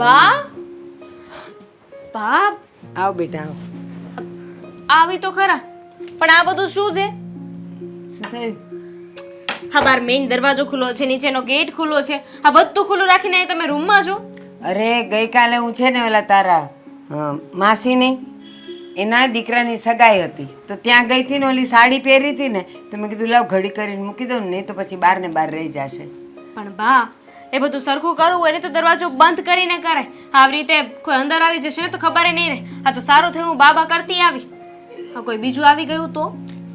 બા? બા? આવ બેટા આવ. આવી તો ખરા પણ આ બધું શું છે? શું થયું? હા બાર મેઇન દરવાજો ખુલ્લો છે નીચેનો ગેટ ખુલ્લો છે. આ બધું ખુલ્લું રાખીને તમે રૂમમાં છો? અરે ગઈકાલે હું છે ને ઓલા તારા માસીની એના દીકરાની સગાઈ હતી. તો ત્યાં ગઈ હતી ને ઓલી સાડી પહેરી હતી ને તો મેં કીધું લાવ ઘડી કરીને મૂકી દઉં ને નહીં તો પછી બહારને બહાર રહી જશે. પણ બા એ બધું સરખું કરવું હોય ને તો દરવાજો બંધ કરીને કરાય આવી રીતે કોઈ અંદર આવી જશે ને તો ખબર નહીં ને આ તો સારું થયું હું બાબા કરતી આવી. હા કોઈ બીજું આવી ગયું તો?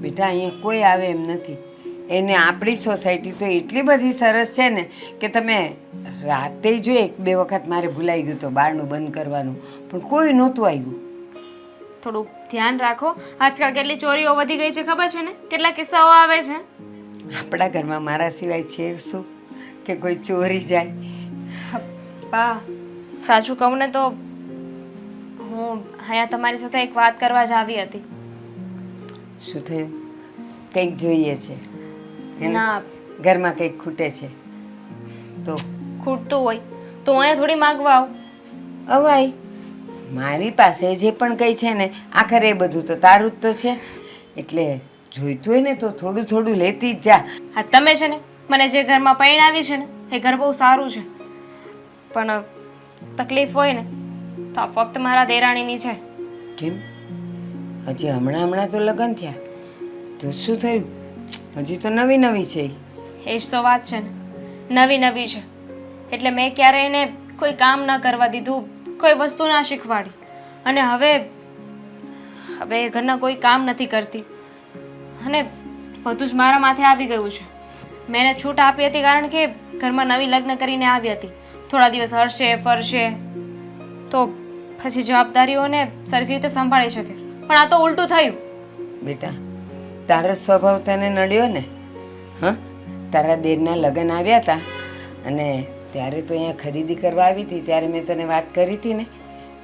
બેટા અહીંયા કોઈ આવે એમ નથી. એને આપણી સોસાયટી તો એટલી બધી સરસ છે ને કે તમે રાતે જો એક બે વખત મારે ભૂલાઈ ગયું તો બહારનું બંધ કરવાનું. પણ કોઈ નહોતું આવ્યું. થોડું ધ્યાન રાખો. આજકાલ કેટલી ચોરીઓ વધી ગઈ છે ખબર છે ને? કેટલા કિસ્સાઓ આવે છે? આપણા ઘરમાં મારા સિવાય છે શું? કે કોઈ ચોરી જાય. પા સાચું કહું ને તો હું અહીંયા તમારી સાથે એક વાત કરવા જ આવી હતી. શું થયું? કંઈક જોઈએ છે. ના. ઘરમાં કંઈક ખૂટે છે. તો? ખૂટતું હોય. તો અહીંયા થોડી માગવા આવ. અવાય. મારી પાસે જે પણ કંઈ છે ને આખરે એ બધું તો તારું જ તો છે. એટલે જોઈતું હોય ને તો થોડું થોડું લેતી જ જા. હા તમે છે ને મને જે ઘરમાં પરિણાવી છે ને એ ઘર બહુ સારું છે. પણ તકલીફ હોય ને તો આ ફક્ત મારા દેરાણીની છે. કેમ? હજી હમણાં હમણાં તો લગ્ન થયા. તો શું થયું? હજી તો નવી નવી છે. એ જ તો વાત છે ને. નવી નવી છે. એટલે મેં ક્યારેય એને કોઈ કામ ન કરવા દીધું કોઈ વસ્તુ ના શીખવાડી. અને હવે હવે ઘરના કોઈ કામ નથી કરતી. અને બધું જ મારા માથે આવી ગયું છે. મેં એને છૂટ આપી હતી કારણ કે ઘરમાં નવી લગ્ન કરીને આવી હતી. થોડા દિવસ હરશે, ફરશે. તો પછી જવાબદારીઓને સરખી રીતે સંભાળી શકે. પણ આ તો ઉલટું થયું. બેટા, તારો સ્વભાવ તને નડ્યો ને? હા? તારા દેરના લગ્ન આવ્યા હતા અને ત્યારે તો અહીંયા ખરીદી કરવા આવી હતી, ત્યારે મેં તને વાત કરી હતી ને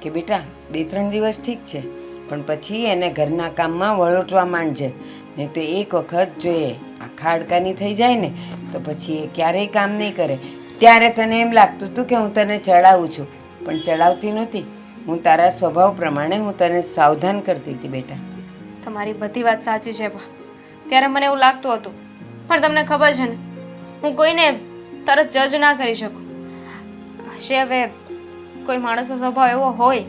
કે બેટા, બે ત્રણ દિવસ ઠીક છે, પણ પછી એને ઘરના કામમાં વળોટવા માંડજે, નહીં તો એક વખત જો એ આખા હાડકાની થઈ જાય ને તો પછી એ ક્યારેય કામ નહીં કરે. ત્યારે તને એમ લાગતું હતું કે હું તને ચડાવું છું. પણ ચડાવતી નહોતી. હું તારા સ્વભાવ પ્રમાણે હું તને સાવધાન કરતી હતી બેટા. તમારી બધી વાત સાચી છે બા. ત્યારે મને એવું લાગતું હતું. પણ તમને ખબર છે ને હું કોઈને તરત જજ ના કરી શકું. હશે હવે કોઈ માણસનો સ્વભાવ એવો હોય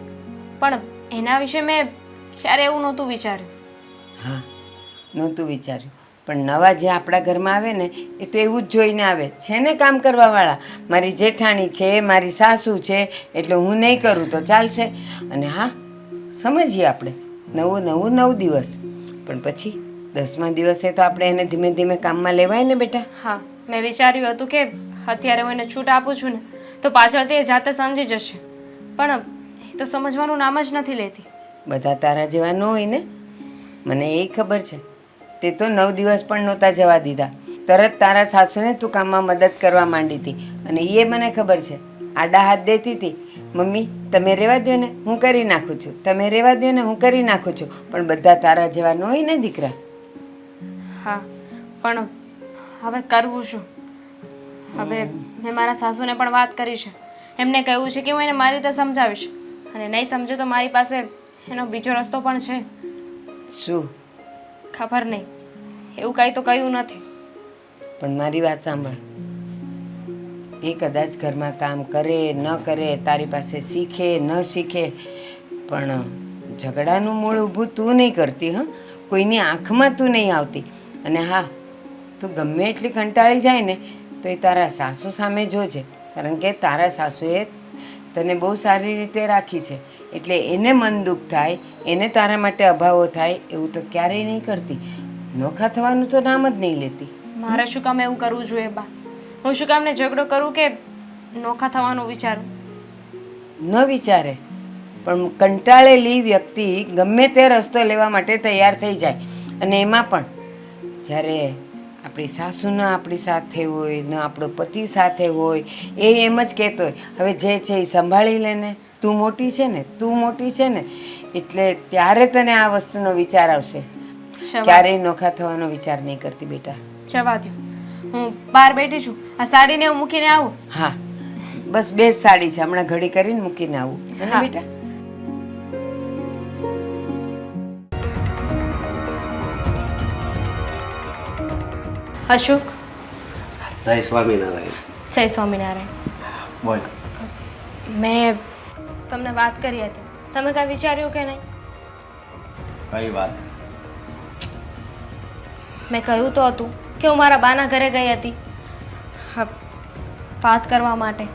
પણ એના વિશે મેં ક્યારે એવું નહોતું વિચાર્યું. હા નહોતું વિચાર્યું. પણ નવા જે આપણા ઘરમાં આવે ને એ તો એવું જ જોઈને આવે. છે ને કામ કરવાવાળા? મારી જેઠાણી છે મારી સાસુ છે એટલે હું નહીં કરું તો ચાલશે. અને હા સમજીએ આપણે. નવું નવું નવ દિવસ. પણ પછી દસમા દિવસે તો આપણે એને ધીમે ધીમે કામમાં લેવાય ને બેટા? હા મેં વિચાર્યું હતું કે અત્યારે હું એને છૂટ આપું છું ને તો પાછળ તે જાતે સમજી જશે. પણ એ તો સમજવાનું નામ જ નથી લેતી. બધા તારા જેવા ન હોય ને? મને એ ખબર છે. તે તો નવ દિવસ પણ નહોતા જવા દીધા. તરત તારા સાસુને તું કામમાં મદદ કરવા માંડી હતી અને એ મને ખબર છે. આડા હાથ દેતી હતી મમ્મી તમે રહેવા દો ને હું કરી નાખું છું. તમે રહેવા દો ને હું કરી નાખું છું. પણ બધા તારા જેવા ન હોય ને દીકરા. હા પણ હવે કરવું શું? હવે મેં મારા સાસુને પણ વાત કરી છે. એમને કહ્યું છે કે હું એને મારી રીતે સમજાવીશ. અને નહીં સમજે તો મારી પાસે એનો બીજો રસ્તો પણ છે. શું? ખબર નહીં. એવું કાંઈ તો કહ્યું નથી. પણ મારી વાત સાંભળ. એ કદાચ ઘરમાં કામ કરે, ન કરે, તારી પાસે શીખે, ન શીખે, પણ ઝઘડાનું મૂળ ઊભું તું નહીં કરતી, હં. કોઈની આંખમાં તું નહીં આવતી. અને હા, તું ગમે એટલી કંટાળી જાય ને, તો એ તારા સાસુ સામે જોજે. કારણ કે તારા સાસુએ તને બહુ સારી રીતે રાખી છે. એટલે એને મન દુઃખ થાય એને તારા માટે અભાવો થાય એવું તો ક્યારેય નહીં કરતી. નોખા થવાનું તો નામ જ નહીં લેતી. મારે શું કામ એવું કરવું જોઈએ બા? હું શું કામને ઝઘડો કરું કે નોખા થવાનું વિચારું? ન વિચારે પણ કંટાળેલી વ્યક્તિ ગમે તે રસ્તો લેવા માટે તૈયાર થઈ જાય. અને એમાં પણ જ્યારે આપણી સાસુ ન આપણી સાથે હોય ન આપણો પતિ સાથે હોય એ એમ જ કહેતો હોય હવે જે છે એ સંભાળી લે ને. તું મોટી છે ને તું મોટી છે ને. એટલે ત્યારે તને આ વસ્તુનો વિચાર આવશે. ક્યારેય નોખા થવાનો વિચાર નહીં કરતી બેટા. જવા દ્યો. હું બહાર બેઠી છું. આ સાડીને હું મૂકીને આવું? હા. બસ બે જ સાડી છે. હમણાં ઘડી કરીને મૂકીને આવું. હા. બેટા? અશોક? જય સ્વામિનારાયણ. જય સ્વામિનારાયણ. બોલ. મેં તમને વાત કરી હતી. તમે કાંઈ વિચાર્યું કે નહીં? કઈ વાત? મેં કહ્યું તો હતું કે હું મારા બાના ઘરે ગઈ હતી. વાત કરવા માટે.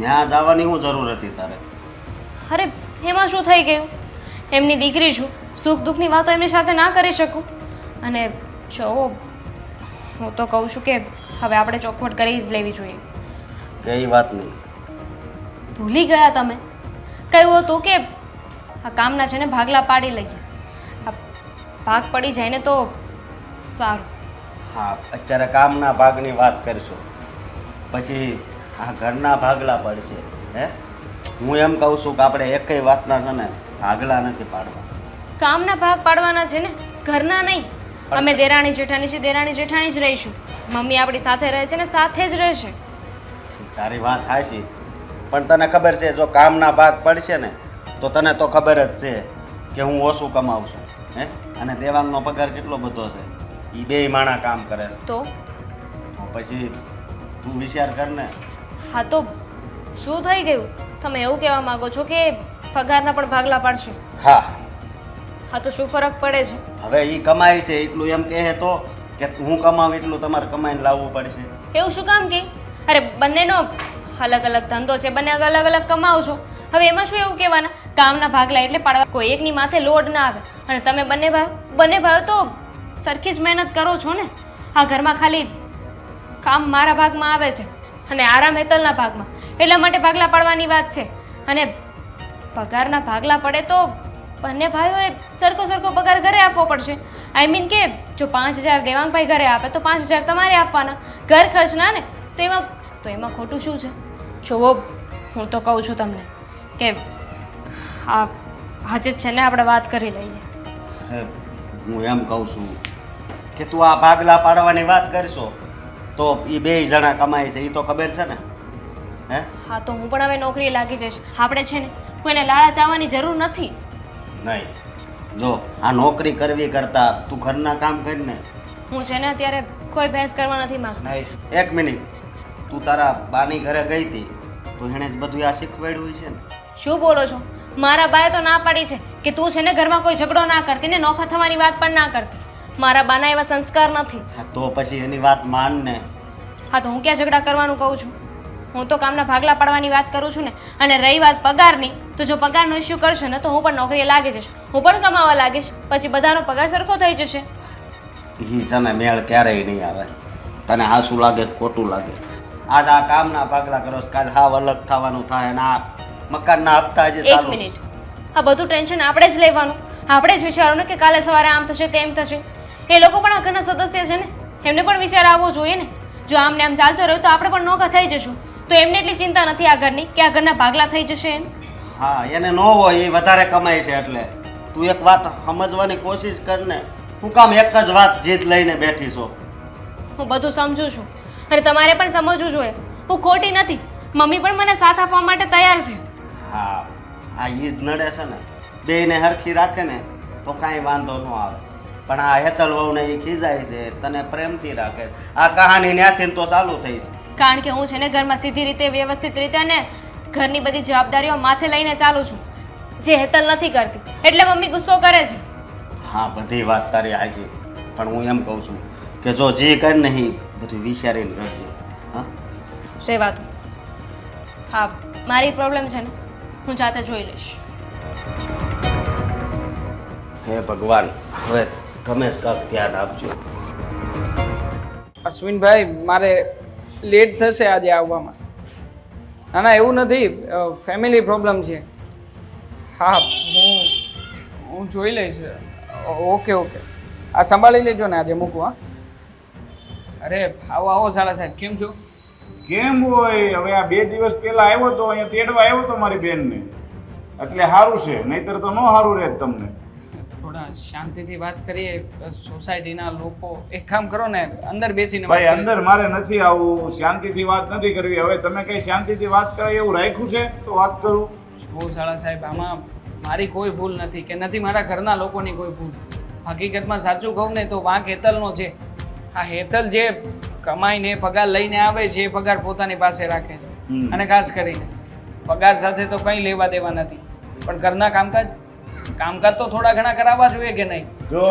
ત્યાં જવાની હું જરૂર હતી તારે? અરે એમાં શું થઈ ગયું? એમની દીકરી છું. સુખ દુઃખની વાતો એમની સાથે ના કરી શકું. અને જો હું તો કહું છું કે હવે આપણે ચોખવટ કરી જ લેવી જોઈએ. કઈ વાત નહીં. ભૂલી ગયા તમે? કહ્યું હતું કે આ કામના છે ને ભાગલા પાડી લઈએ. આ ભાગ પડી જાય ને તો સારું. હા અત્યારે કામના ભાગની વાત કરશો. પછી આ ઘરના ભાગલા પડશે હે? હું એમ કહું છું કે આપણે એકય વાતના છે ને ભાગલા નથી પાડવા. કામના ભાગ પાડવાના છે ને? ઘરના નહીં. અમે દેરાણી જેઠાણી છે દેરાણી જેઠાણી જ રહીશું. મમ્મી આપણી સાથે રહે છે ને સાથે જ રહેશે તારી વાત હાશી પણ તને ખબર છે જો કામના ભાગ પડશે ને તો તને તો ખબર જ છે કે હું ઓછું કમાવું છું. હે? અને દેવાંગનો પગાર કેટલો બધો છે? એ બેય માણા કામ કરે છે. તો? તો પછી તું વિચાર કર ને. હા તો શું થઈ ગયું? તમે એવું કહેવા માંગો છો કે પગારના પણ ભાગલા પાડશે. હા. હા તો શું ફરક પડે છે? હવે એ કમાય છે એટલું એમ કહે તો કે હું કમાવ એટલું તમારે કમાઈને લાવવું પડશે. એવું શું કામ કે? અરે બંનેનો અલગ અલગ ધંધો છે બંને અલગ અલગ કમાવ છો. હવે એમાં શું એવું કહેવાના? કામના ભાગલા એટલે પાડવા કોઈ એકની માથે લોડ ના આવે. અને તમે બંને ભાઈ બંને ભાઈ તો સરખી જ મહેનત કરો છો ને? આ ઘરમાં ખાલી કામ મારા ભાગમાં આવે છે અને આરામ હેતલના ભાગમાં. એટલા માટે ભાગલા પાડવાની વાત છે. અને પગારના ભાગલા પડે તો બંને ભાઈઓએ સરખો સરખો પગાર ઘરે આપવો પડશે. આઈ મીન કે જો પાંચ હજાર દેવાંગભાઈ ઘરે આપે તો પાંચ હજાર તમારે આપવાના. ઘર ખર્ચના ને તો એમાં તો એમાં ખોટું શું છે? જુઓ હું તો કહું છું તમને કે આ આજે છે ને આપણે વાત કરી લઈએ. હું એમ કહું છું કે તું આ ભાગલા પાડવાની વાત કરશો તો એ બે જણા કમાય છે એ તો ખબર છે ને? હે? હા તો હું પણ હવે નોકરીએ લાગી જઈશ. આપણે છે ને કોઈને લાળા ચાવવાની જરૂર નથી. નહીં. જો આ નોકરી કરવી કરતા તું ઘરના કામ કરીને હું છે ને અત્યારે કોઈ બહેસ કરવા નથી માંગતો. નહીં એક મિનિટ. તું તારા બાની ઘરે ગઈ હતી તો એણે જ બધું આ શીખવાડ્યું છે ને. શું બોલો છો? મારા બાએ તો ના પાડી છે કે તું છે ને ઘરમાં કોઈ ઝઘડો ના કરતી ને નોખા થવાની વાત પણ ના કરતી. મારા બાના એવા સંસ્કાર નથી. હા તો પછી એની વાત માન ને. હા તો હું ક્યાં ઝઘડા કરવાનું કહું છું? હું તો કામના ભાગલા પાડવાની વાત કરું છું ને અને રહી વાત પગારની તો જો પગારનો ઇસ્યુ કરશે ને તો હું પણ નોકરીએ લાગી જઈશ. હું પણ કમાવા લાગીશ પછી બધાનો પગાર સરખો થઈ જશે. એ છે ને મેળ ક્યારેય નહીં આવે. તને હાસું લાગે ખોટું લાગે? આજ આ કામના ભાગલા કરો કાલ હાવ અલગ થવાનું થાય અને આ મકાનના હપ્તા જે એક ચાલુ મિનિટ. આ બધું ટેન્શન આપણે જ લેવાનું. આપણે જ વિચારવાનું ને કે કાલે સવારે આમ થશે તેમ થશે. એ લોકો પણ આ ઘરના સદસ્ય છે ને. એમને પણ વિચાર આવવો જોઈએ ને. જો આમને આમ ચાલતો રહ્યો તો આપણે પણ નોખા થઈ જશું. તો એમને એટલી ચિંતા નથી આ ઘરની કે આ ઘરના ભાગલા થઈ જશે એમ? હા એને ન હોય એ વધારે કમાય છે એટલે. તું એક વાત સમજવાની કોશિશ કર ને. હું કામ એક જ વાત જીત લઈને બેઠી છો. હું બધું સમજુ છું. અને તમારે પણ સમજવું જોઈએ. હું ખોટી નથી. મમ્મી પણ મને સાથ આપવા માટે તૈયાર છે. હા આ ઈ જ નડે છે ને. બેયને હરખી રાખે ને તો કાંઈ વાંધો ન આવે. પણ આ હેતલ વહુને એ ખીજાય છે તને પ્રેમથી રાખે. આ કહાની ન્યાથી તો ચાલુ થઈ છે. કારણ કે હું છે ને ઘરમાં સીધી રીતે વ્યવસ્થિત રીતે અને ઘરની બધી જવાબદારીઓ માથે લઈને ચાલું છું. જે હેતલ નથી કરતી. એટલે મમ્મી ગુસ્સો કરે છે. હા બધી વાત તારી આજે પણ હું એમ કહું છું કે જો જે કર નહીં બધું વિચારીને કરજો. હા? રહેવા દો. હા મારી પ્રોબ્લેમ છે ને હું જાતે જોઈ લઈશ. હે ભગવાન હવે તમે જ કાંઈક ધ્યાન આપજો. અશ્વિનભાઈ મારે લેટ થશે આજે આવવામાં. ના ના, એવું નથી. ફેમિલી પ્રોબ્લેમ છે. હા, હું હું જોઈ લઈશ. Okay okay. આ સંભાળી લેજો ને આજે મૂકું, હા. અરે, આવો આવો સાડા સાહેબ, કેમ છો? કેમ હોય? હવે આ બે દિવસ પહેલા આવ્યો તો અહીંયા તેડવા આવ્યો તો મારી બેનને. એટલે સારું છે, નહીતર તો ન સારું રહે તમને. થોડા શાંતિથી વાત કરીએ સોસાયટીના લોકો એક કામ કરો ને અંદર બેસીને ભાઈ અંદર મારે નથી આવું શાંતિથી વાત નથી કરવી. હવે તમે કઈ શાંતિથી વાત કરો એવું રાખ્યું છે તો વાત કરું? બહુ સાળા સાહેબ આમાં મારી કોઈ ભૂલ નથી કે નથી મારા ઘરના લોકોની કોઈ ભૂલ. હકીકતમાં સાચું કહું ને તો વાંક હેતલનો છે. આ હેતલ જે કમાઈને પગાર લઈને આવે છે એ પગાર પોતાની પાસે રાખે છે. અને ખાસ કરીને પગાર સાથે તો કંઈ લેવા દેવા નથી. પણ ઘરના કામકાજ કામકાજ તો થોડા ઘણા કરાવવા જોઈએ કે નહીં? જો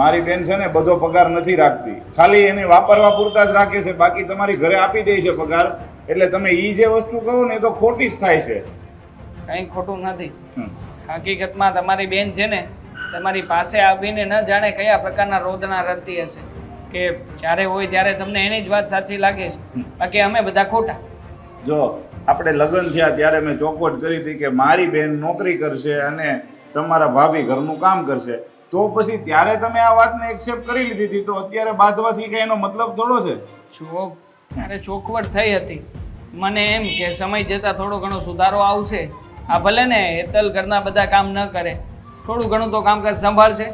મારી બેન છે ને બધો પગાર નથી રાખતી. ખાલી એને વાપરવા પૂરતા જ રાખે છે. બાકી તમારી ઘરે આપી દે છે પગાર. એટલે તમે ઈ જે વસ્તુ કહો ને એ તો ખોટી જ થાય છે. કંઈ ખોટું નથી. હકીકતમાં તમારી બેન છે ને તમારી પાસે આવીને ન જાણે કયા પ્રકારના રોદના રડતી હશે. કે જ્યારે હોય ત્યારે તમને એની જ વાત સાચી લાગે છે. બાકી અમે બધા ખોટા. જો આપણે લગ્ન થયા ત્યારે મેં ચોખવટ કરી હતી કે મારી બેન નોકરી કરશે અને તમારા ભાભી ઘરનું કામ કરશે. તો પછી ત્યારે તમે આ વાતને એક્સેપ્ટ કરી લીધી હતી. તો અત્યારે બાંધવાથી કઈ એનો મતલબ થોડો છે? જુઓ ત્યારે ચોખવટ થઈ હતી. મને એમ કે સમય જતાં થોડો ઘણો સુધારો આવશે. આ ભલે ને હેતલ ઘરના બધા કામ ન કરે. થોડું ઘણું તો કામકાજ સંભાળશે.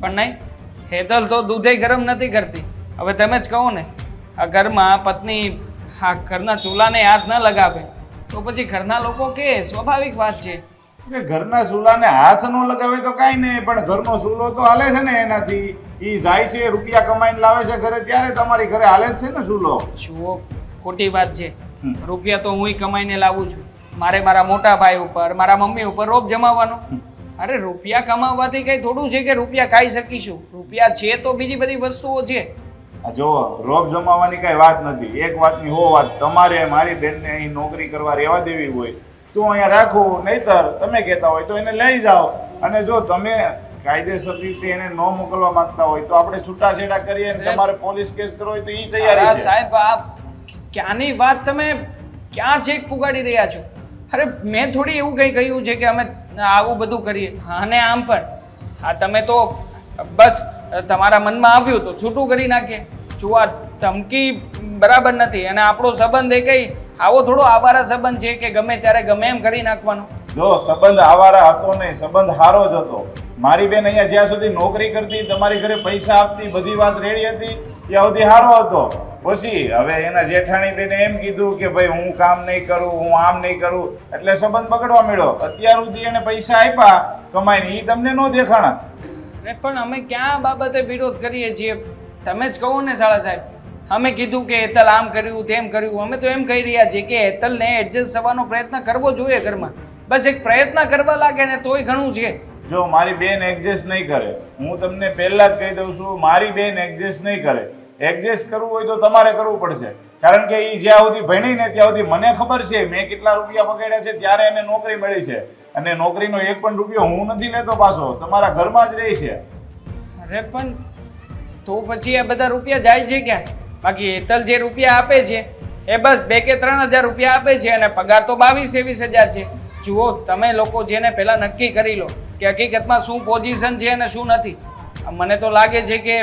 પણ નહીં, હેતલ તો દૂધે ગરમ નથી કરતી. હવે તમે જ કહો ને, આ ઘરમાં પત્ની આ ઘરના ચૂલાને હાથ ન લગાવે. તો પછી ઘરના લોકો કે સ્વાભાવિક વાત છે. કે ઘરના ચૂલાને હાથ ન લગાવે તો કાંઈ નહીં પણ ઘરનો ચૂલો તો હાલે છે ને એનાથી. એ જાય છે રૂપિયા કમાઈને લાવે છે ઘરે ત્યારે તમારી ઘરે હાલે છે ને ચૂલો. જુઓ ખોટી વાત છે. રૂપિયા તો હું કમાઈને લાવું છું. મારે મારા મોટા ભાઈ ઉપર મારા મમ્મી ઉપર રોપ જમાવવાનો. અરે રૂપિયા કમાવવાથી કઈ થોડું છે કે રૂપિયા ખાઈ શકીશું? રૂપિયા છે તો બીજી બધી વસ્તુઓ છે. જો રોબ જમાવવાની કઈ વાત નથી. એક વાતની હો વાત તમારે મારી બેનને અહીં નોકરી કરવા રહેવા દેવી હોય તો અહીંયા રાખો. નહીતર તમે કહેતા હોય તો એને લઈ જાઓ. અને જો તમે કાયદેસર રીતે એને ન મોકલવા માંગતા હોય તો આપણે છૂટાછેડા કરીએ અને તમારે પોલીસ કેસ કરો હોય તો એ તૈયાર તૈયારી છે. સાહેબ આ ક્યાંની વાત તમે ક્યાં છેક પુગાડી રહ્યા છો? અરે મેં થોડી એવું કંઈ કહ્યું છે કે અમે આવું બધું કરીએ. અને આમ પણ. હા તમે તો બસ તમારા મનમાં આવ્યું તો છૂટું કરી નાખીએ. જો આ ધમકી બરાબર નથી. અને આપણો સંબંધ એ કઈ આવો થોડો આવારા સંબંધ છે કે ગમે ત્યારે ગમે એમ કરી નાખવાનો? જો સંબંધ આવારા હતો નહીં સંબંધ હારો જ હતો. મારી બેન અહીંયા જ્યાં સુધી નોકરી કરતી તમારી ઘરે પૈસા આપતી બધી વાત રેડી હતી ત્યાં સુધી હારો હતો. પછી હવે એના જેઠાણી બેને એમ કીધું કે ભાઈ હું કામ નહીં કરું હું આમ નહીં કરું એટલે સંબંધ બગડવા મળ્યો અત્યાર સુધી એને પૈસા આપ્યા કમાઈને એ તમને ન દેખાણા. પણ અમે ક્યાં બાબતે વિરોધ કરીએ છીએ? તમે જ કહો ને શાળા સાહેબ અમે કીધું કે હેતલ આમ કર્યું તેમ કર્યું. અમે તો એમ કહી રહ્યા છીએ કે હેતલને એડજસ્ટ થવાનો પ્રયત્ન કરવો જોઈએ ઘરમાં. બસ એક પ્રયત્ન કરવા લાગે ને તોય ઘણું છે. જો મારી બેન એડજસ્ટ નહીં કરે હું તમને પહેલા જ કહી દઉં છું મારી બેન એડજસ્ટ નહીં કરે. એડજસ્ટ કરવું હોય તો તમારે કરવું પડશે. કારણ કે એ જ્યાં સુધી ભણી ને ત્યાં સુધી મને ખબર છે મેં કેટલા રૂપિયા બગાડ્યા છે ત્યારે એને નોકરી મળી છે. અને નોકરીનો એક પણ રૂપિયો હું નથી લેતો પાછો તમારા ઘરમાં જ રહી છે. અરે પણ તો પછી આ બધા રૂપિયા જાય છે ક્યાં? બાકી હેતલ જે રૂપિયા આપે છે, એ બસ બે કે ત્રણ હજાર રૂપિયા આપે છે અને પગાર તો બાવીસ એવીસ હજાર છે. જુઓ, તમે લોકો જેને પહેલાં નક્કી કરી લો કે હકીકતમાં શું પોઝિશન છે અને શું નથી. મને તો લાગે છે કે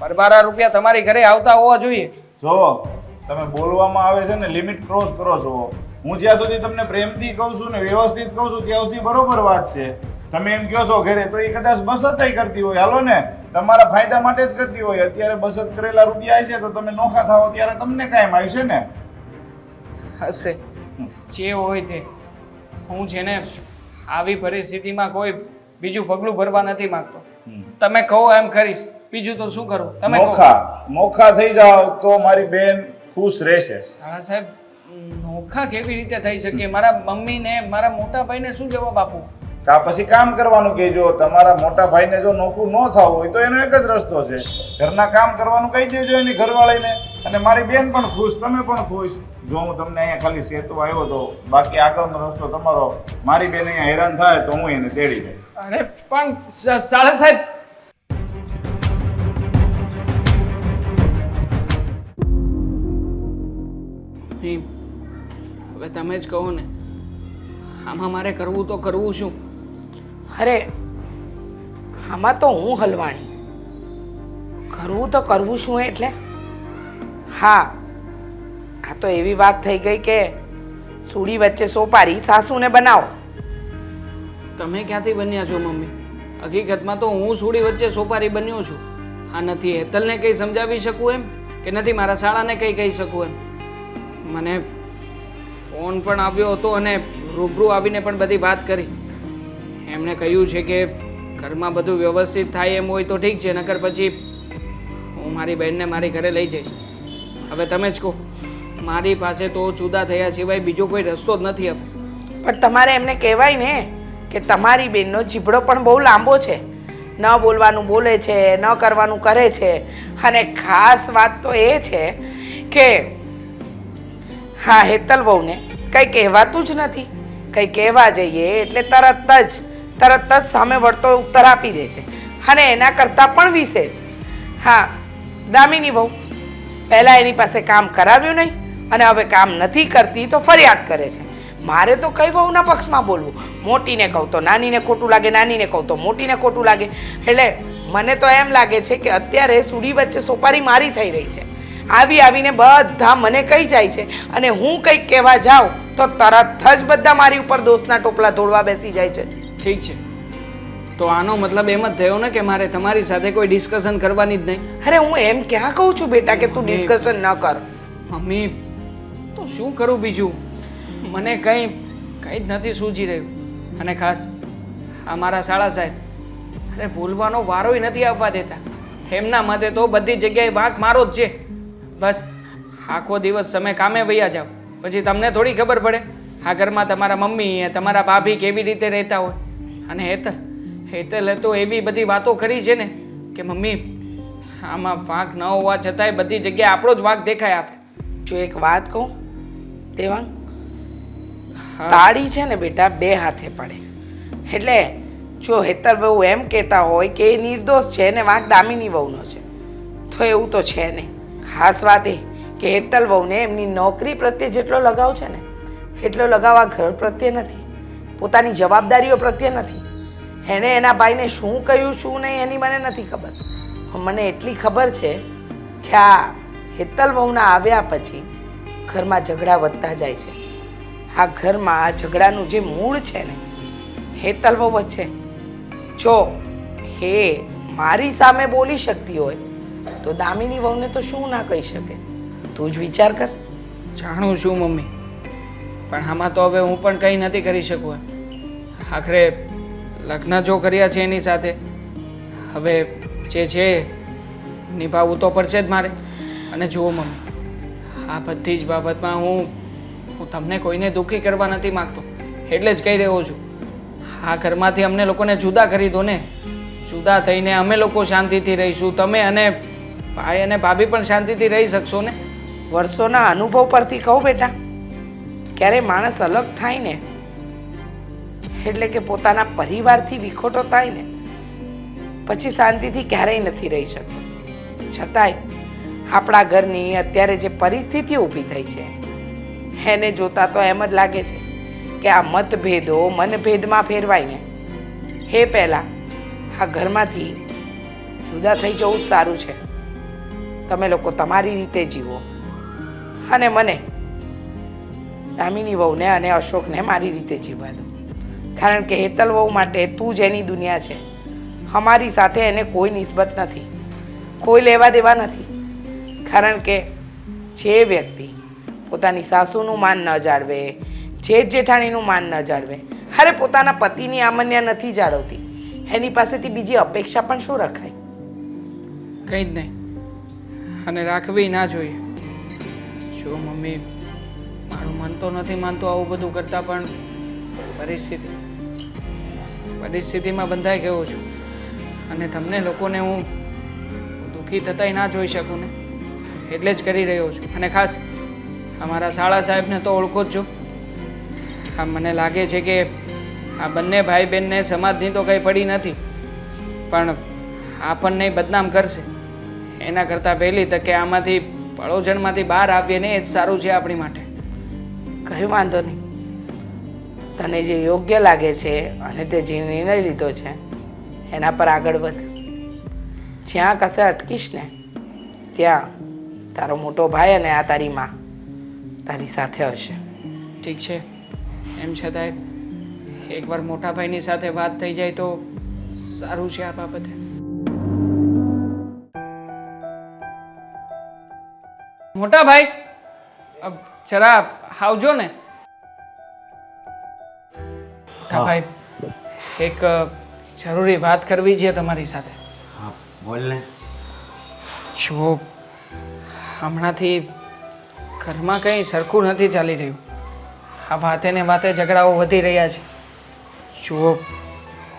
પરબારા રૂપિયા તમારી ઘરે આવતા હોવા જોઈએ. જો તમે બોલવામાં આવે છે ને લિમિટ ક્રોસ કરો છો. હું જ્યાં સુધી તમને પ્રેમથી કહું છું ને વ્યવસ્થિત કહું છું, ત્યાં સુધી બરોબર વાત છે. તમે એમ કહો છો ઘરે તો એ કદાચ બસત કરતી હોય. હાલો ને તમારા ફાયદા માટે જ કરતી હોય. અત્યારે બસત કરેલા રૂપિયા છે તો તમે નોખા થાઓ ત્યારે તમને કાયમ આવશે ને? હશે. જે હોય તે. હું છે ને આવી પરિસ્થિતિમાં કોઈ બીજું પગલું ભરવા નથી માંગતો. તમે કહો એમ કરીશ. બીજું તો શું કરું? તમે નોખા નોખા થઈ જાઓ તો મારી બેન ખુશ રહેશે. સાળા સાહેબ નોખા કેવી રીતે થઈ શકે? મારા મમ્મીને મારા મોટા ભાઈને શું જવાબ આપું? કા પછી કામ કરવાનું કહેજો તમારા મોટા ભાઈને જો નોકરું ન થવું હોય તો એનો એક જ રસ્તો છે. ઘરના કામ કરવાનું કહી દેજો એની ઘરવાળીને. અને મારી બેન પણ ખુશ તમે પણ ખુશ. જો હું તમને અહીંયા ખાલી સેતુ આવ્યો તો બાકી આગળનો રસ્તો તમારો. મારી બેન અહીંયા હેરાન થાય તો હું એને તેડી જાય અરે પણ શાળા સાહેબ! હવે તમે જ કહો ને આમાં મારે કરવું તો કરવું શું? અરે, આમાં તો હું હલવાણી. કરવું તો કરવું શું એટલે? હા, આ તો એવી વાત થઈ ગઈ કે સુડી વચ્ચે સોપારી સાસુને બનાવો. તમે ક્યાંથી બન્યા છો, મમ્મી? હકીકતમાં તો હું સુડી વચ્ચે સોપારી બન્યો છું. આ નથી હેતલને કંઈ સમજાવી શકું એમ? કે નથી મારા શાળાને કંઈ કહી શકું એમ? મને ફોન પણ આવ્યો હતો અને રૂબરૂ આવીને પણ બધી વાત કરી. એમણે કહ્યું છે કે ઘરમાં બધું વ્યવસ્થિત થાય એમ હોય તો ઠીક છે, નકર પછી હું મારી બહેનને મારી ઘરે લઈ જઈશ. હવે તમે જ કહો, મારી પાસે તો જુદા થયા સિવાય બીજો કોઈ રસ્તો જ નથી હવે. પણ તમારે એમને કહેવાય ને કે તમારી બેનનો જીભડો પણ બહુ લાંબો છે. ન બોલવાનું બોલે છે, ન કરવાનું કરે છે. અને ખાસ વાત તો એ છે કે હા, હેતલ બહુને કંઈ કહેવાતું જ નથી. કંઈ કહેવા જઈએ એટલે તરત જ તરત જ સામે વળતો ઉત્તર આપી દે છે. અને એના કરતાં પણ વિશેષ. હા, દામિની બહુ, પહેલાં એની પાસે કામ કરાવ્યું નહીં અને હવે કામ નથી કરતી તો ફરિયાદ કરે છે. મારે તો કઈ વહુના પક્ષમાં બોલવું? મોટીને કહું તો નાનીને ખોટું લાગે, નાનીને કહું તો મોટીને ખોટું લાગે. એટલે મને તો એમ લાગે છે કે અત્યારે સુડી વચ્ચે સોપારી મારી થઈ રહી છે. આવી આવીને બધા મને કહી જાય છે અને હું કંઈક કહેવા જાઉં તો તરત જ બધા મારી ઉપર દોસ્તના ટોપલા ધોળવા બેસી જાય છે. ઠીક છે. તો આનો મતલબ એમ જ થયો ને કે મારે તમારી સાથે કોઈ ડિસ્કશન કરવાની જ નહીં. અરે હું એમ ક્યાં કહું છું બેટા કે તું ડિસ્કશન ન કર. મમ્મી તો શું કરું બીજું? મને કંઈ કંઈ જ નથી સૂજી રહ્યું. અને ખાસ આ મારા શાળા સાહેબ. અરે ભૂલવાનો વારોય નથી આવવા દેતા. એમના મતે તો બધી જગ્યાએ વાંક મારો જ છે. બસ આખો દિવસ તમે કામે વૈયા જાઓ. પછી તમને થોડી ખબર પડે આ ઘરમાં તમારા મમ્મી તમારા ભાભી કેવી રીતે રહેતા હોય. અને હેતલ હેતલે તો એવી બધી વાતો કરી છે ને કે મમ્મી આમાં વાંક ન હોવા છતાંય બધી જગ્યાએ આપણો જ વાંક દેખાય આપે. જો એક વાત કહું તેવા. તાળી છે ને બેટા બે હાથે પડે. એટલે જો હેતર બહુ એમ કહેતા હોય કે એ નિર્દોષ છે ને વાંક દામિની વહુનો છે તો એવું તો છે નહીં. ખાસ વાત એ કે હેતલ વહુને એમની નોકરી પ્રત્યે જેટલો લગાવ છે ને એટલો લગાવ આ ઘર પ્રત્યે નથી. પોતાની જવાબદારીઓ પ્રત્યે નથી. એણે એના ભાઈને શું કહ્યું, શું નહીં એની મને નથી ખબર. પણ મને એટલી ખબર છે કે આ હેતલ વહુના આવ્યા પછી ઘરમાં ઝઘડા વધતા જાય છે. આ ઘરમાં આ ઝઘડાનું જે મૂળ છે ને, હેતલ વહુ વચ્ચે જો હે મારી સામે બોલી શકતી હોય, તો દામિની વહુને તો શું ના કહી શકે? તું જ વિચાર કર. જાણું છું મમ્મી, પણ આમાં તો હવે હું પણ કંઈ નથી કરી શકું. આખરે લગ્ન જો કર્યા છે એની સાથે, હવે જે છે નિભાવવું તો પડશે જ મારે. અને જુઓ મમ્મી, આ બધી જ બાબતમાં હું હું તમને કોઈને દુઃખી કરવા નથી માગતો. એટલે જ કહી રહ્યો છું, આ ઘરમાંથી અમને લોકોને જુદા કરી દો ને. જુદા થઈને અમે લોકો શાંતિથી રહીશું. તમે અને ભાઈ અને ભાભી પણ શાંતિથી રહી શકશો ને? વર્ષોના અનુભવ પરથી કહું બેટા, ક્યારે માણસ અલગ થાય ને એટલે કે પોતાના પરિવારથી વિખોટો થાય ને, પછી શાંતિથી ક્યારેય નથી રહી શકતો. છતાંય આપણા ઘરની અત્યારે જે પરિસ્થિતિ ઊભી થઈ છે, એને જોતા તો એમ જ લાગે છે કે આ મતભેદો મનભેદમાં ફેરવાય ને. હે પહેલાં, આ ઘરમાંથી જુદા થઈ જવું જ સારું છે. તમે લોકો તમારી રીતે જીવો. અને મને, દામિની વહુને અને અશોકને મારી રીતે જીવવા દો. કારણ કે હેતલ વહુ માટે તું જ એની દુનિયા છે. અમારી સાથે એને કોઈ નિસ્બત નથી, કોઈ લેવા દેવા નથી. કારણ કે જે વ્યક્તિ પોતાની સાસુનું માન ન જાળવે, જે જેઠાણીનું માન ન જાળવે, અરે પોતાના પતિની આમન્યા નથી જાળવતી. એની પાસેથી બીજી અપેક્ષા પણ શું રખાય? કંઈ જ નહીં. અને રાખવી ના જોઈએ. જો મમ્મી, મારું મન તો નથી માનતું આવું બધું કરતાં, પણ પરિસ્થિતિ. પરિસ્થિતિમાં બંધાઈ ગયો છું? અને તમને લોકોને હું દુઃખી થતાંય ના જોઈ શકું ને? એટલે જ કરી રહ્યો છું. અને ખાસ અમારા શાળા સાહેબને તો ઓળખો જ છો. આ મને લાગે છે કે આ બંને ભાઈ બહેનને સમાજની તો કંઈ પડી નથી, પણ આપણને બદનામ કરશે. એના કરતાં પહેલી તકે આમાંથી પડોજણમાંથી બહાર આવીએ ને એ જ સારું છે આપણી માટે. કંઈ વાંધો નહીં. તને જે યોગ્ય લાગે છે અને તે જે નિર્ણય લીધો છે, એના પર આગળ વધ. જ્યાં કશે અટકીશ ને, ત્યાં તારો મોટો ભાઈ અને આ તારી માં તારી સાથે હશે. ઠીક છે. એમ છતાંય એકવાર મોટા ભાઈની સાથે વાત થઈ જાય તો સારું છે આ બાબતે. મોટા ભાઈ જરા આવજો ને. મોટા ભાઈ એક જરૂરી વાત કરવી છે તમારી સાથે. હા બોલ ને. જો હમણાંથી ઘરમાં કંઈ સરખું નથી ચાલી રહ્યું. આ વાતે ને વાતે ઝઘડાઓ વધી રહ્યા છે. જુઓ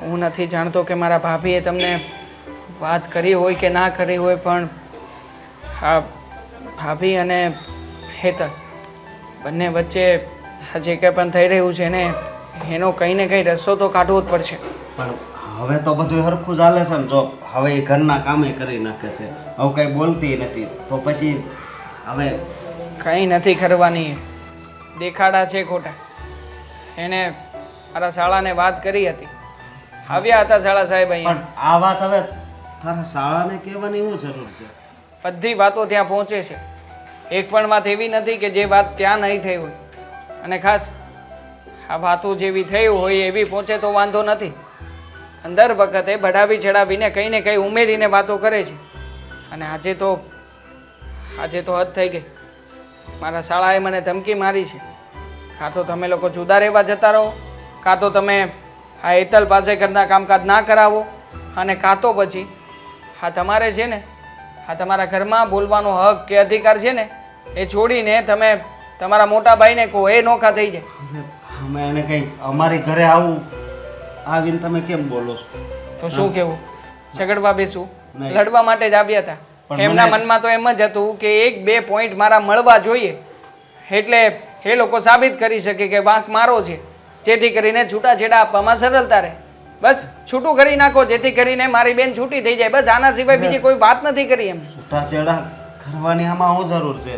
હું નથી જાણતો કે મારા ભાભીએ તમને વાત કરી હોય કે ના કરી હોય પણ હા ભાભી અને હેતલ બંને વચ્ચે જે કંઈ પણ થઈ રહ્યું છે ને એનો કંઈ ને કંઈ રસ્તો તો કાઢવો જ પડશે. પણ હવે તો બધું હરખું ચાલે છે ને જો હવે એ ઘરના કામે કરી નાખે છે. હવે કંઈ બોલતી નથી. તો પછી હવે કંઈ નથી કરવાની. દેખાડા છે ખોટા. એને મારા શાળાને વાત કરી હતી. આવ્યા હતા શાળા સાહેબ અહીંયા. પણ આ વાત હવે તારા શાળાને કહેવાની શું જરૂર છે? બધી વાતો ત્યાં પહોંચે છે. એક પણ વાત એવી નથી કે જે વાત ત્યાં નહીં થઈ હોય. અને ખાસ આ વાતો જેવી થઈ હોય એવી પહોંચે તો વાંધો નથી. અંદર વખતે બઢાવી ચડાવીને કંઈ ને કંઈ ઉમેરીને વાતો કરે છે. અને આજે તો આજે તો હદ થઈ ગઈ. મારા શાળાએ મને ધમકી મારી છે. કાં તો તમે લોકો જુદા રહેવા જતા રહો, કાં તો તમે આ હેતલ પાસે ઘરના કામકાજ ના કરાવો, અને કાં તો પછી હા તમારે છે ને, આ તમારા ઘરમાં બોલવાનો હક કે અધિકાર છે ને, એ છોડીને તમે તમારા મોટા ભાઈને કહો, એ નોખા થઈ જાય. એને કંઈ અમારી ઘરે આવું આવીને તમે કેમ બોલો છો? તો શું કેવું? ઝઘડવા બેસું? નહીં. લડવા માટે જ આવ્યા હતા. પણ એમના મને- મનમાં તો એમ જ હતું કે એક બે પોઈન્ટ મારા મળવા જોઈએ. એટલે એ લોકો સાબિત કરી શકે કે વાંક મારો છે. જેથી કરીને છૂટાછેડા આપવામાં સરળતા રહે. બસ છૂટું કરી નાખો જેથી કરીને મારી બેન છૂટી થઈ જાય. બસ આના સિવાય બીજી કોઈ વાત નથી કરી એમ. છૂટાછેડા કરવાની આમાં શું જરૂર છે?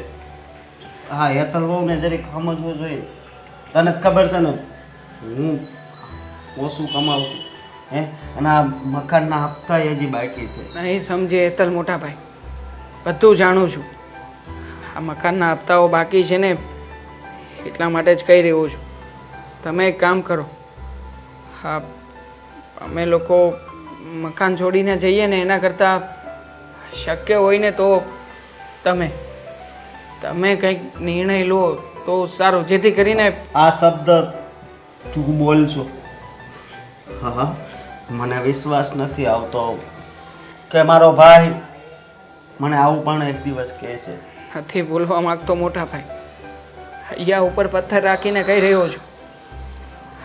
હા હેતલ વહુને જરીક સમજવું જોઈએ. તને ખબર છે ને, હું ઓછું કમાવું છું, હે? અને આ મકાનના હપ્તા હજી બાકી છે. નહીં સમજે એતલ મોટા ભાઈ બધું જાણું છું. આ મકાનના હપ્તાઓ બાકી છે ને, એટલા માટે જ કહી રહ્યો છું. તમે એક કામ કરો. હા, અમે લોકો મકાન છોડીને જઈએ ને, એના કરતાં શક્ય હોય ને તો તમે તમે કંઈક નિર્ણય લો. તો સારું જેથી કરીને આ શબ્દ તું બોલશો. હા મને વિશ્વાસ નથી આવતો કે મારો ભાઈ મને આવું પણ એક દિવસ કહે છે નથી બોલવા માંગતો મોટા ભાઈ. અહીંયા ઉપર પથ્થર રાખીને કહી રહ્યો છું.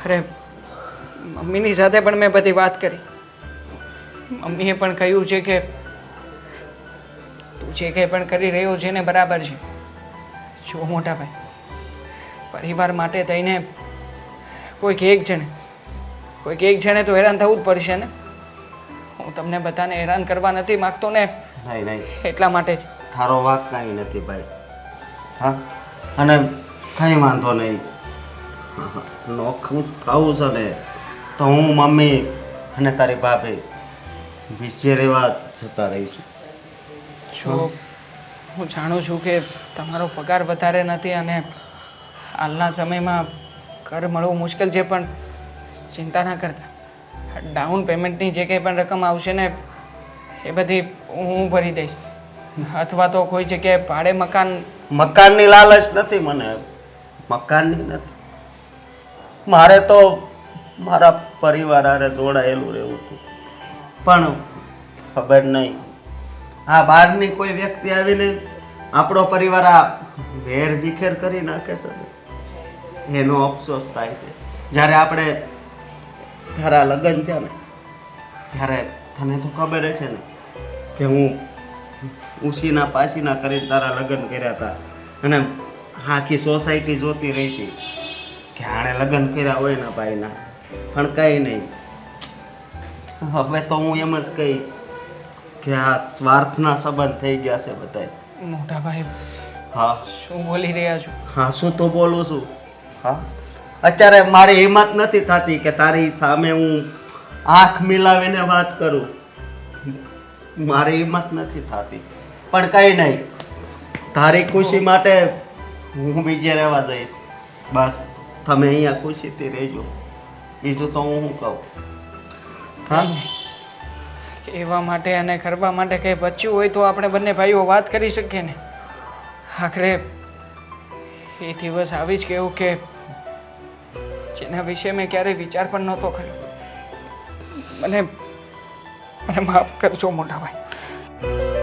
અરે મમ્મીની સાથે પણ મેં બધી વાત કરી. મમ્મીએ પણ કહ્યું છે કે તું જે કંઈ પણ કરી રહ્યો છે ને બરાબર છે. જો મોટા ભાઈ. પરિવાર માટે થઈને કોઈક એક જણે કોઈક એક જણે તો હેરાન થવું જ પડશે ને? હું તમને બધાને હેરાન કરવા નથી માગતો ને? નહીં નહીં. એટલા માટે જ. થારો વાક કાંઈ નથી ભાઈ. હા? અને કંઈ વાંધો નહીં. નો ખુશ થવું છે ને. તો હું મમ્મી અને તારી બાપે બીજે રહેવા જતા રહીશું. જો હું જાણું છું કે તમારો પગાર વધારે નથી અને હાલના સમયમાં ઘર મળવું મુશ્કેલ છે, પણ ચિંતા ના કરતા. ડાઉન પેમેન્ટની જે કંઈ પણ રકમ આવશે ને, એ બધી હું ભરી દઈશ. અથવા તો કોઈ જગ્યાએ ભાડે મકાન મકાનની લાલચ નથી મને. મકાનની નથી. મારે તો મારા પરિવાર હારે જોડાયેલું રહેવું હતું. પણ ખબર નહીં. આ બહારની કોઈ વ્યક્તિ આવીને આપણો પરિવાર આ વેર વિખેર કરી નાખે છે. એનો અફસોસ થાય છે. જ્યારે આપણે તારા લગ્ન થયા ને ત્યારે તને તો ખબર છે ને કે હું ઉસીના પાસીના કરીને તારા લગ્ન કર્યા હતા. અને આખી સોસાયટી જોતી રહી હતી કે આણે લગ્ન કર્યા હોય ના ભાઈના. પણ કંઈ નહીં. હવે તો હું એમ જ કહી કે આ સ્વાર્થના સંબંધ થઈ ગયા છે બધાય. મોટા ભાઈ હા. શું બોલી રહ્યા છો? હા શું તો બોલું છું? હા? અત્યારે મારી હિંમત નથી થતી કે તારી સામે હું આંખ મિલાવીને વાત કરું. મારી હિંમત નથી થતી. પણ કંઈ નહીં. તારી ખુશી માટે હું બીજે રહેવા જઈશ બસ, તમે અહીંયા ખુશીથી રહેજો. બીજું તો હું શું કહું? હા? એવા માટે અને કરવા માટે કંઈ બચ્યું હોય તો આપણે બંને ભાઈઓ વાત કરી શકીએ ને. આખરે એ દિવસ આવી જ કેવું કે જેના વિશે મેં ક્યારેય વિચાર પણ નહોતો કર્યો. મને મને માફ કરજો મોટા ભાઈ.